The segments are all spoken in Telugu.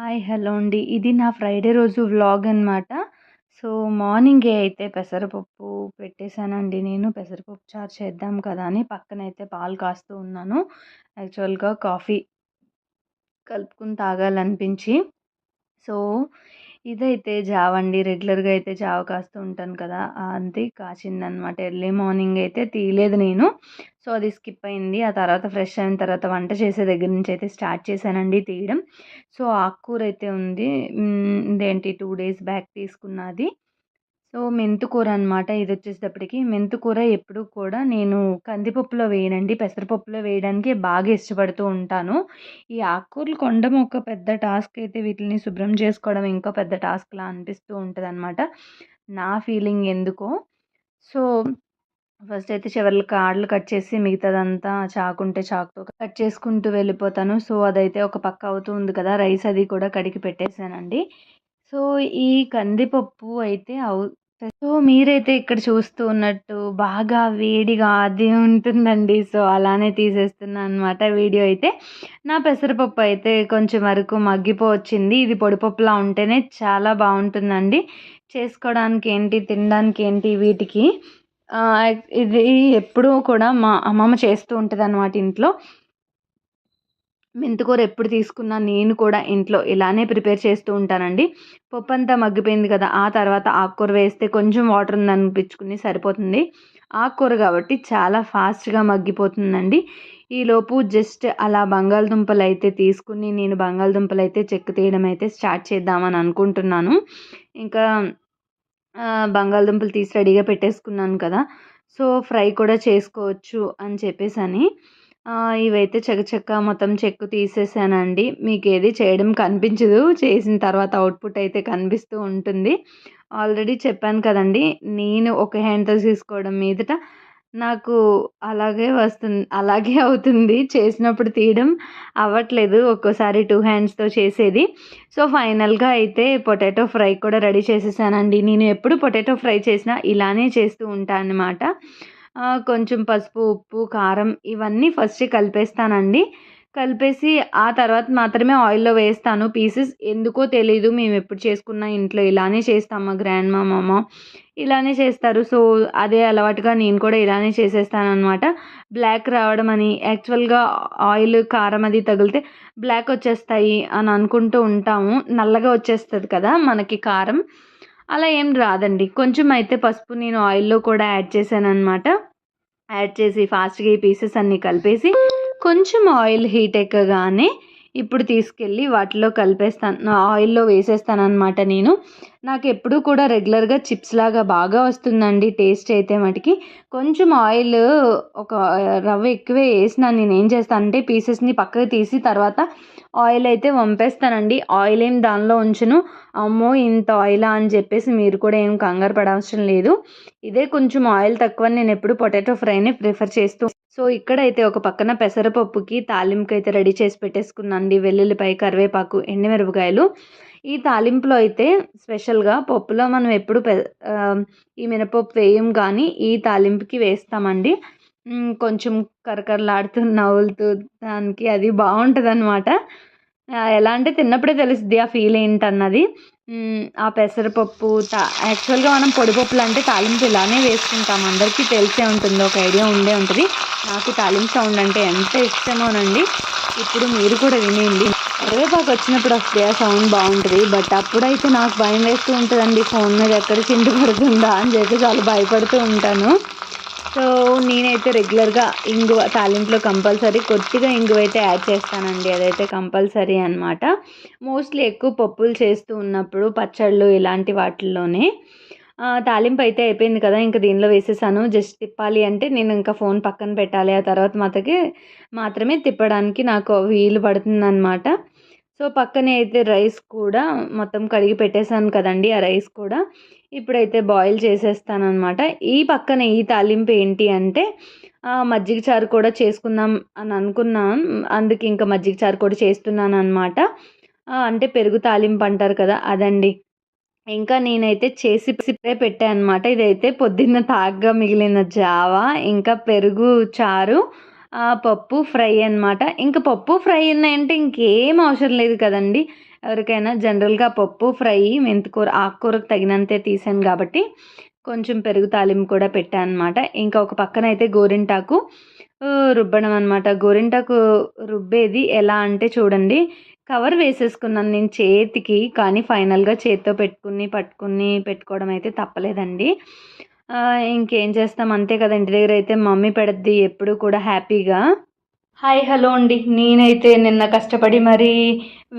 హాయ్ హలో అండి. ఇది నా ఫ్రైడే రోజు వ్లాగ్ అనమాట సో మార్నింగే అయితే పెసరపప్పు పెట్టేశానండి నేను పెసరపప్పు చారు చేద్దాం కదా అని పక్కనైతే పాలు కాస్తూ ఉన్నాను. యాక్చువల్గా కాఫీ కలుపుకుని తాగాలనిపించి. సో ఇదైతే జావ అండి. రెగ్యులర్గా అయితే జావ కాస్తూ ఉంటాను కదా! అంతే కాచిందనమాట. ఎర్లీ మార్నింగ్ అయితే తీయలేదు నేను. సో అది స్కిప్ అయింది. ఆ తర్వాత ఫ్రెష్ అయిన తర్వాత వంట చేసే దగ్గర నుంచి అయితే స్టార్ట్ చేశానండి తీయడం. సో ఆకుకూర అయితే ఉంది. ఇదేంటి? టూ డేస్ బ్యాక్ తీసుకున్నది. సో మెంతుకూర అనమాట ఇది వచ్చేటప్పటికి మెంతుకూర ఎప్పుడు కూడా నేను కందిపప్పులో వేయనండి. పెసరపప్పులో వేయడానికి బాగా ఇష్టపడుతూ ఉంటాను. ఈ ఆకుకూరలు కొండం ఒక పెద్ద టాస్క్ అయితే వీటిని శుభ్రం చేసుకోవడం ఇంకో పెద్ద టాస్క్లా అనిపిస్తూ ఉంటుంది అనమాట నా ఫీలింగ్ ఎందుకో. సో ఫస్ట్ అయితే చివరికి కాళ్ళు కట్ చేసి మిగతాదంతా చాకుంటే చాకుతో కట్ చేసుకుంటూ వెళ్ళిపోతాను. సో అదైతే ఒక పక్క అవుతూ ఉంది కదా రైస్ అది కూడా కడిగి పెట్టేశానండి సో ఈ కందిపప్పు అయితే అవు సో మీరైతే ఇక్కడ చూస్తూ ఉన్నట్టు బాగా వేడిగా అది ఉంటుందండి. సో అలానే తీసేస్తున్నాను అనమాట వీడియో అయితే. నా పెసరపప్పు అయితే కొంచెం వరకు మగ్గిపోవచ్చింది. ఇది పొడిపప్పులా ఉంటేనే చాలా బాగుంటుందండి. చేసుకోవడానికి ఏంటి తినడానికి ఏంటి వీటికి? ఇది ఎప్పుడూ కూడా మా అమ్మమ్మ చేస్తూ ఉంటుంది అన్నమాట ఇంట్లో. మెంతికూర ఎప్పుడు తీసుకున్నా నేను కూడా ఇంట్లో ఇలానే ప్రిపేర్ చేస్తూ ఉంటానండి. పప్పు అంతా మగ్గిపోయింది కదా ఆ తర్వాత ఆకుకూర వేస్తే కొంచెం వాటర్ ఉందనిపించుకుని సరిపోతుంది. ఆకుకూర కాబట్టి చాలా ఫాస్ట్గా మగ్గిపోతుందండి. ఈలోపు జస్ట్ అలా బంగాళదుంపలు అయితే తీసుకుని నేను బంగాళదుంపలు అయితే చెక్కు తీయడం అయితే స్టార్ట్ చేద్దామని అనుకుంటున్నాను. ఇంకా బంగాళదుంపలు తీసి రెడీగా పెట్టేసుకున్నాను కదా సో ఫ్రై కూడా చేసుకోవచ్చు అని చెప్పేసి అని ఇవైతే చకచక మొత్తం చెక్కు తీసేసానండి. మీకు ఏది చేయడం కనిపించదు. చేసిన తర్వాత అవుట్పుట్ అయితే కనిపిస్తూ ఉంటుంది. ఆల్రెడీ చెప్పాను కదండి నేను ఒక హ్యాండ్తో తీసుకోవడం మీదట నాకు అలాగే వస్తుంది అలాగే అవుతుంది. చేసినప్పుడు తీయడం అవ్వట్లేదు. ఒక్కోసారి టూ హ్యాండ్స్తో చేసేది. సో ఫైనల్గా అయితే పొటాటో ఫ్రై కూడా రెడీ చేసేసానండి. నేను ఎప్పుడు పొటాటో ఫ్రై చేసినా ఇలానే చేస్తూ ఉంటాను అన్నమాట. కొంచెం పసుపు ఉప్పు కారం ఇవన్నీ ఫస్ట్ కలిపేస్తానండి. కలిపేసి ఆ తర్వాత మాత్రమే ఆయిల్లో వేస్తాను. పీసెస్ ఎందుకో తెలీదు. మేము ఎప్పుడు చేసుకున్న ఇంట్లో ఇలానే చేస్తామా గ్రాండ్ మా మామ? ఇలానే చేస్తారు. సో అదే అలవాటుగా నేను కూడా ఇలానే చేసేస్తాను అనమాట బ్లాక్ రావడం అని యాక్చువల్గా ఆయిల్ కారం అది తగిలితే బ్లాక్ వచ్చేస్తాయి అని అనుకుంటూ ఉంటాము. నల్లగా వచ్చేస్తుంది కదా మనకి కారం. అలా ఏం రాదండి. కొంచెం అయితే పసుపు నేను ఆయిల్లో కూడా యాడ్ చేశాను అనమాట యాడ్ చేసి ఫాస్ట్గా ఈ పీసెస్ అన్నీ కలిపేసి కొంచెం ఆయిల్ హీట్ ఎక్కగానే ఇప్పుడు తీసుకెళ్ళి వాటిలో కలిపేస్తాను. ఆయిల్లో వేసేస్తాను అనమాట నేను. నాకు ఎప్పుడూ కూడా రెగ్యులర్గా చిప్స్ లాగా బాగా వస్తుందండి టేస్ట్ అయితే మటుకి. కొంచెం ఆయిల్ ఒక రవ్వ ఎక్కువే వేసిన నేను ఏం చేస్తానంటే పీసెస్ని పక్కకు తీసి తర్వాత ఆయిల్ అయితే వంపేస్తానండి. ఆయిల్ ఏం దానిలో ఉంచును. అమ్మో ఇంత ఆయిలా అని చెప్పేసి మీరు కూడా ఏం కంగారు పడవసరం లేదు. ఇదే కొంచెం ఆయిల్ తక్కువ నేను ఎప్పుడు పొటాటో ఫ్రైని ప్రిఫర్ చేస్తూ సో ఇక్కడైతే ఒక పక్కన పెసరపప్పుకి తాలింపుకి అయితే రెడీ చేసి పెట్టేసుకున్నాండి వెల్లుల్లిపాయ కరివేపాకు ఎండుమిరపకాయలు. ఈ తాలింపులో అయితే స్పెషల్గా పప్పులో మనం ఎప్పుడు ఈ మినపప్పు వేయం కానీ ఈ తాలింపుకి వేస్తామండి. కొంచెం కరకరలాడుతూ నవ్వులుతూ దానికి అది బాగుంటుంది అనమాట ఎలా అంటే తిన్నప్పుడే తెలుస్తుంది ఆ ఫీల్ ఏంటన్నది. ఆ పెసరపప్పు తా యాక్చువల్గా మనం పొడిపప్పులు అంటే తాలింపు ఇలానే వేసుకుంటాం. అందరికీ తెలిసే ఉంటుంది ఒక ఐడియా ఉండే ఉంటుంది. నాకు తాలింపు సౌండ్ అంటే ఎంత ఇష్టమోనండి. ఇప్పుడు మీరు కూడా వినేయండి కరివేపాకు వచ్చినప్పుడు వస్తే ఆ సౌండ్ బాగుంటుంది. బట్ అప్పుడైతే నాకు భయం వేస్తూ ఉంటుందండి. ఫోన్ మీద ఎక్కడ చింటు పడుతుందా అని చెప్పి చాలా భయపడుతూ ఉంటాను. సో నేనైతే రెగ్యులర్గా ఇంగువ తాలింపులో కంపల్సరీ కొద్దిగా ఇంగువ అయితే యాడ్ చేస్తానండి. అదైతే కంపల్సరీ అనమాట మోస్ట్లీ ఎక్కువ పప్పులు చేస్తూ ఉన్నప్పుడు పచ్చళ్ళు ఇలాంటి వాటిల్లోనే. తాలింపు అయితే అయిపోయింది కదా ఇంకా దీనిలో వేసేసాను. జస్ట్ తిప్పాలి అంటే నేను ఇంకా ఫోన్ పక్కన పెట్టాలి. ఆ తర్వాత మాతకి మాత్రమే తిప్పడానికి నాకు వీలు పడుతుందన్నమాట. సో పక్కనే అయితే రైస్ కూడా మొత్తం కడిగి పెట్టేశాను కదండి ఆ రైస్ కూడా. ఇప్పుడైతే బాయిల్ చేసేస్తాను అనమాట ఈ పక్కన ఈ తాలింపు ఏంటి అంటే మజ్జిగ చారు కూడా చేసుకుందాం అని అనుకున్నాను. అందుకే ఇంకా మజ్జిగ చారు కూడా చేస్తున్నాను అనమాట అంటే పెరుగు తాలింపు అంటారు కదా అదండి. ఇంకా నేనైతే చేసి సిప్పే పెట్టాను అనమాట ఇదైతే పొద్దున్న తాగ్గా మిగిలిన జావా ఇంకా పెరుగు చారు పప్పు ఫ్రై అనమాట ఇంకా పప్పు ఫ్రై ఉన్నాయంటే ఇంకేం అవసరం లేదు కదండి. ఎవరికైనా జనరల్గా పప్పు ఫ్రై మెంతికూర ఆకుకూరకు తగినంతే తీసాను కాబట్టి కొంచెం పెరుగు తాలింపు కూడా పెట్టాను అనమాట ఇంకా ఒక పక్కన అయితే గోరింటాకు రుబ్బడం అనమాట గోరింటాకు రుబ్బేది ఎలా అంటే చూడండి. కవర్ వేసేసుకున్నాను నేను చేతికి కానీ ఫైనల్గా చేతితో పెట్టుకుని పట్టుకుని పెట్టుకోవడం అయితే తప్పలేదండి. ఇంకేం చేస్తాం? అంతే కదా ఇంటి దగ్గర అయితే మమ్మీ పెడద్ది. ఎప్పుడు కూడా హ్యాపీగా. హాయ్ హలో అండి. నేనైతే నిన్న కష్టపడి మరీ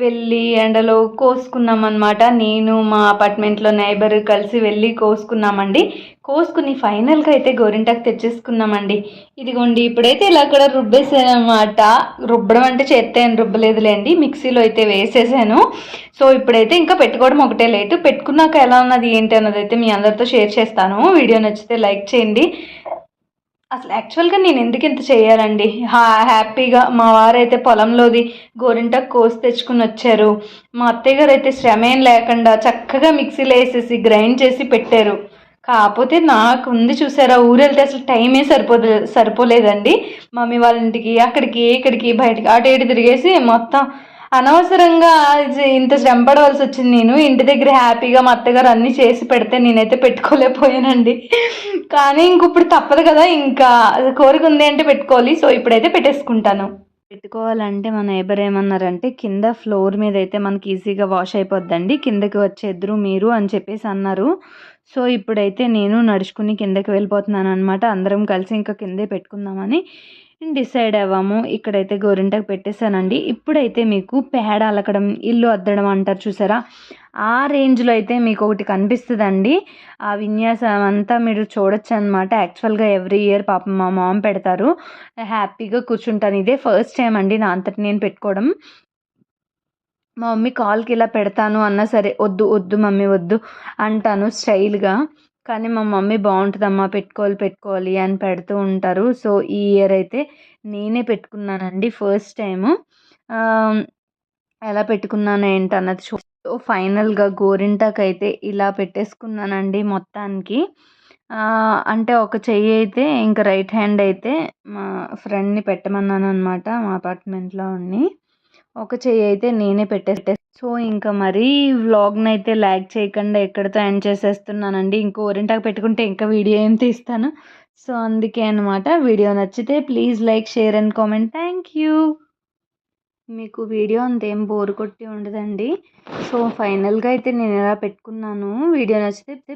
వెళ్ళి ఎండలో కోసుకున్నాం అనమాట నేను మా అపార్ట్మెంట్లో నైబర్ కలిసి వెళ్ళి కోసుకున్నామండి. కోసుకుని ఫైనల్గా అయితే గోరింటాకు తెచ్చేసుకున్నామండి. ఇదిగోండి ఇప్పుడైతే ఇలా కూడా రుబ్బేసానమాట రుబ్బడం అంటే చేస్తే రుబ్బలేదులేండి. మిక్సీలో అయితే వేసేసాను. సో ఇప్పుడైతే ఇంకా పెట్టుకోవడం ఒకటే లేటు పెట్టుకున్నాక ఎలా ఉన్నది ఏంటి అన్నది అయితే మీ అందరితో షేర్ చేస్తాను. వీడియో నచ్చితే లైక్ చేయండి. అసలు యాక్చువల్గా నేను ఎందుకు ఇంత చేయాలండి? హా హ్యాపీగా మా వారైతే పొలంలోది గోరింటాకు కోసి తెచ్చుకుని వచ్చారు. మా అత్తయ్య గారు అయితే శ్రమ ఏం లేకుండా చక్కగా మిక్సీలో వేసేసి గ్రైండ్ చేసి పెట్టారు. కాకపోతే నాకు ఉంది చూసారా ఊరు వెళ్తే అసలు టైమే సరిపోదు సరిపోలేదండి. మమ్మీ వాళ్ళ ఇంటికి అక్కడికి ఇక్కడికి బయటికి అటు ఇటు తిరిగేసి మొత్తం అనవసరంగా ఇంత శ్రమ పడవలసి వచ్చింది నేను. ఇంటి దగ్గర హ్యాపీగా మా అత్తగారు అన్నీ చేసి పెడితే నేనైతే పెట్టుకోలేకపోయానండి. కానీ ఇంక ఇప్పుడు తప్పదు కదా ఇంకా కోరిక ఉంది అంటే పెట్టుకోవాలి. సో ఇప్పుడైతే పెట్టేసుకుంటాను. పెట్టుకోవాలంటే మన నేబర్ ఏమన్నారంటే కింద ఫ్లోర్ మీద అయితే మనకి ఈజీగా వాష్ అయిపోద్దండి. కిందకి వచ్చేద్దరు మీరు అని చెప్పేసి అన్నారు. సో ఇప్పుడైతే నేను నడుచుకుని కిందకి వెళ్ళిపోతున్నాను అనమాట అందరం కలిసి ఇంకా కిందే పెట్టుకుందామని. డిసైడ్ అవ్వాము. ఇక్కడైతే గోరింటకు పెట్టేశానండి. ఇప్పుడైతే మీకు పేడ అలకడం ఇల్లు అద్దడం అంటారు చూసారా? ఆ రేంజ్లో అయితే మీకు ఒకటి కనిపిస్తుందండి. ఆ విన్యాసం అంతా మీరు చూడొచ్చు అనమాట యాక్చువల్గా ఎవ్రీ ఇయర్ పాపం మా మామ్ పెడతారు. హ్యాపీగా కూర్చుంటాను. ఇదే ఫస్ట్ టైం అండి నా అంతటి నేను పెట్టుకోవడం. మా మమ్మీ కాల్కి ఇలా పెడతాను అన్నా సరే వద్దు వద్దు మమ్మీ వద్దు అంటాను స్టైల్గా. కానీ మా మమ్మీ బాగుంటుందమ్మా పెట్టుకోవాలి పెట్టుకోవాలి అని పెడుతూ ఉంటారు. సో ఈ ఇయర్ అయితే నేనే పెట్టుకున్నానండి ఫస్ట్ టైము. ఎలా పెట్టుకున్నాను ఏంటన్నది చూ ఫైనల్గా గోరింటాకు అయితే ఇలా పెట్టేసుకున్నానండి మొత్తానికి. అంటే ఒక చెయ్యి అయితే ఇంకా రైట్ హ్యాండ్ అయితే మా ఫ్రెండ్ని పెట్టమన్నాను అనమాట మా అపార్ట్మెంట్లో ఉండి. ఒక చెయ్యి అయితే నేనే పెట్టేస్తే సో ఇంకా మరీ వ్లాగ్ని అయితే ల్యాగ్ చేయకుండా ఎక్కడితో ఎండ్ చేసేస్తున్నానండి. ఇంకో ఓరింటాకు పెట్టుకుంటే ఇంకా వీడియో ఏం తీస్తాను. సో అందుకే అనమాట వీడియో నచ్చితే please like share and comment. Thank you. మీకు వీడియో అంతేం బోర్ కొట్టి ఉండదండి. సో ఫైనల్గా అయితే నేను ఎలా పెట్టుకున్నాను. వీడియో నచ్చితే